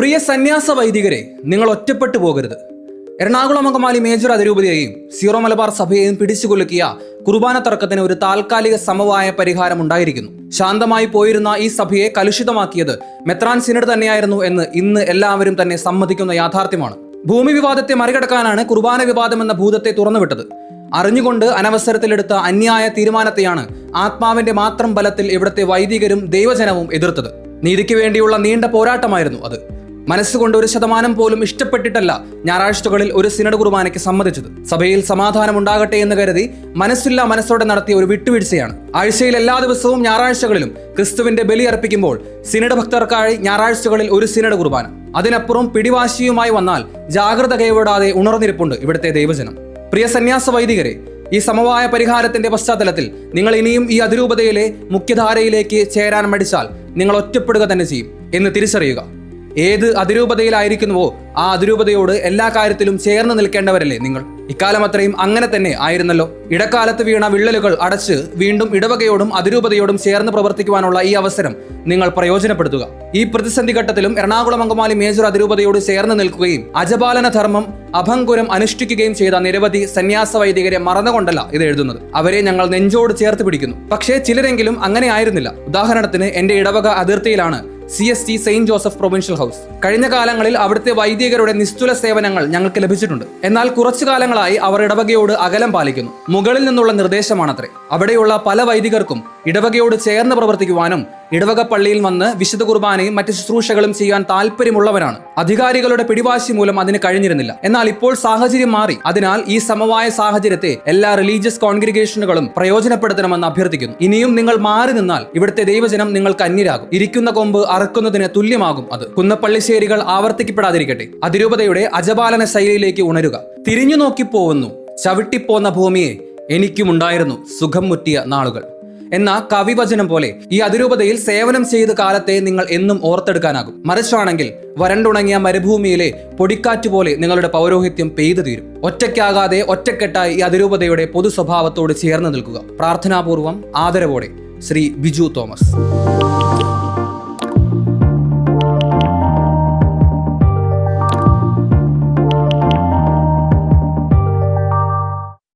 പ്രിയ സന്യാസ വൈദികരെ നിങ്ങൾ ഒറ്റപ്പെട്ടു പോകരുത്. എറണാകുളം അങ്കമാലി മേജർ അതിരൂപതയെയും സീറോ മലബാർ സഭയെയും പിടിച്ചുകൊലുക്കിയ കുർബാന തർക്കത്തിന് ഒരു താൽക്കാലിക സമവായ പരിഹാരം ഉണ്ടായിരിക്കുന്നു. ശാന്തമായി പോയിരുന്ന ഈ സഭയെ കലുഷിതമാക്കിയത് മെത്രാൻ സിനഡ് തന്നെയായിരുന്നു എന്ന് ഇന്ന് എല്ലാവരും തന്നെ സമ്മതിക്കുന്ന യാഥാർത്ഥ്യമാണ്. ഭൂമി വിവാദത്തെ മറികടക്കാനാണ് കുർബാന വിവാദം എന്ന ഭൂതത്തെ തുറന്നുവിട്ടത്. അറിഞ്ഞുകൊണ്ട് അനവസരത്തിലെടുത്ത അന്യായ തീരുമാനത്തെയാണ് ആത്മാവിന്റെ മാത്രം ബലത്തിൽ ഇവിടുത്തെ വൈദികരും ദൈവജനവും എതിർത്തത്. നീതിക്ക് വേണ്ടിയുള്ള നീണ്ട പോരാട്ടമായിരുന്നു അത്. മനസ്സുകൊണ്ട് ഒരു ശതമാനം പോലും ഇഷ്ടപ്പെട്ടിട്ടല്ല ഞായറാഴ്ചകളിൽ ഒരു സിനഡ് കുർബാനയ്ക്ക് സമ്മതിച്ചത്. സഭയിൽ സമാധാനം ഉണ്ടാകട്ടെ എന്ന് കരുതി മനസ്സില്ലാ മനസ്സോടെ നടത്തിയ ഒരു വിട്ടുവീഴ്ചയാണ്. ആഴ്ചയിൽ എല്ലാ ദിവസവും ഞായറാഴ്ചകളിലും ക്രിസ്തുവിന്റെ ബലി അർപ്പിക്കുമ്പോൾ സിനഡ് ഭക്തർക്കായി ഞായറാഴ്ചകളിൽ ഒരു സിനഡ് കുർബാന. അതിനപ്പുറം പിടിവാശിയുമായി വന്നാൽ ജാഗ്രത കൈവിടാതെ ഉണർന്നിരിപ്പുണ്ട് ഇവിടുത്തെ ദൈവജനം. പ്രിയ സന്യാസ വൈദികരെ ഈ സമവായ പരിഹാരത്തിന്റെ പശ്ചാത്തലത്തിൽ നിങ്ങൾ ഇനിയും ഈ അതിരൂപതയിലെ മുഖ്യധാരയിലേക്ക് ചേരാൻ മടിച്ചാൽ നിങ്ങൾ ഒറ്റപ്പെടുക തന്നെ ചെയ്യും എന്ന് തിരിച്ചറിയുക. ഏത് അതിരൂപതയിലായിരിക്കുന്നുവോ ആ അതിരൂപതയോട് എല്ലാ കാര്യത്തിലും ചേർന്ന് നിൽക്കേണ്ടവരല്ലേ നിങ്ങൾ? ഇക്കാലം അത്രയും അങ്ങനെ തന്നെ ആയിരുന്നല്ലോ. ഇടക്കാലത്ത് വീണ വിള്ളലുകൾ അടച്ച് വീണ്ടും ഇടവകയോടും അതിരൂപതയോടും ചേർന്ന് പ്രവർത്തിക്കുവാനുള്ള ഈ അവസരം നിങ്ങൾ പ്രയോജനപ്പെടുത്തുക. ഈ പ്രതിസന്ധി ഘട്ടത്തിലും എറണാകുളം അങ്കമാലി മേജർ അതിരൂപതയോട് ചേർന്ന് നിൽക്കുകയും അജപാലന ധർമ്മം അഭംഗുരം അനുഷ്ഠിക്കുകയും ചെയ്ത നിരവധി സന്യാസ വൈദികരെ മറന്നുകൊണ്ടല്ല ഇത് എഴുതുന്നത്. അവരെ ഞങ്ങൾ നെഞ്ചോട് ചേർത്ത് പിടിക്കുന്നു. പക്ഷേ ചിലരെങ്കിലും അങ്ങനെ ആയിരുന്നില്ല. ഉദാഹരണത്തിന് എന്റെ ഇടവക അതിർത്തിയിലാണ് C S T saint Joseph provincial house കഴിഞ്ഞ കാലങ്ങളിൽ അവിടുത്തെ വൈദികരുടെ നിസ്തുല സേവനങ്ങൾ ഞങ്ങൾക്ക് ലഭിച്ചിട്ടുണ്ട്. എന്നാൽ കുറച്ചു കാലങ്ങളായി അവർ ഇടവകയോട് അകലം പാലിക്കുന്നു. മുകളിൽ നിന്നുള്ള നിർദ്ദേശമാണത്രേ. അവിടെയുള്ള പല വൈദികർക്കും ഇടവകയോട് ചേർന്ന് പ്രവർത്തിക്കുവാനും ഇടവക പള്ളിയിൽ വന്ന് വിശുദ്ധ കുർബാനയും മറ്റ് ശുശ്രൂഷകളും ചെയ്യാൻ താല്പര്യമുള്ളവരാണ് അധികാരികളുടെ പിടിവാശി മൂലം അതിന് കഴിഞ്ഞിരുന്നില്ല. എന്നാൽ ഇപ്പോൾ സാഹചര്യം മാറി. അതിനാൽ ഈ സമവായ സാഹചര്യത്തെ എല്ലാ റിലീജിയസ് കോൺഗ്രിഗേഷനുകളും പ്രയോജനപ്പെടുത്തണമെന്ന് അഭ്യർത്ഥിക്കുന്നു. ഇനിയും നിങ്ങൾ മാറി നിന്നാൽ ഇവിടുത്തെ ദൈവജനം നിങ്ങൾക്ക് അന്യരാകും. ഇരിക്കുന്ന കൊമ്പ് അറക്കുന്നതിന് തുല്യമാകും അത്. കുന്നപ്പള്ളിശ്ശേരികൾ ആവർത്തിക്കപ്പെടാതിരിക്കട്ടെ. അതിരൂപതയുടെ അജപാലന ശൈലിയിലേക്ക് ഉണരുക. തിരിഞ്ഞു നോക്കി ചവിട്ടിപ്പോന്ന ഭൂമിയെ എനിക്കുമുണ്ടായിരുന്നു സുഖം മുറ്റിയ നാളുകൾ. എന്ന കവിവചനം പോലെ ഈ അതിരൂപതയിൽ സേവനം ചെയ്ത കാലത്തെ നിങ്ങൾ എന്നും ഓർത്തെടുക്കാനാകും. മറിച്ചാണെങ്കിൽ വരണ്ടുണങ്ങിയ മരുഭൂമിയിലെ പൊടിക്കാറ്റ് പോലെ നിങ്ങളുടെ പൗരോഹിത്യം പെയ്തു തീരും. ഒറ്റയ്ക്കാകാതെ ഒറ്റക്കെട്ടായി ഈ അതിരൂപതയുടെ പൊതു സ്വഭാവത്തോട് ചേർന്ന് നിൽക്കുക. പ്രാർത്ഥനാപൂർവം ആദരവോടെ ശ്രീ ബിജു തോമസ്.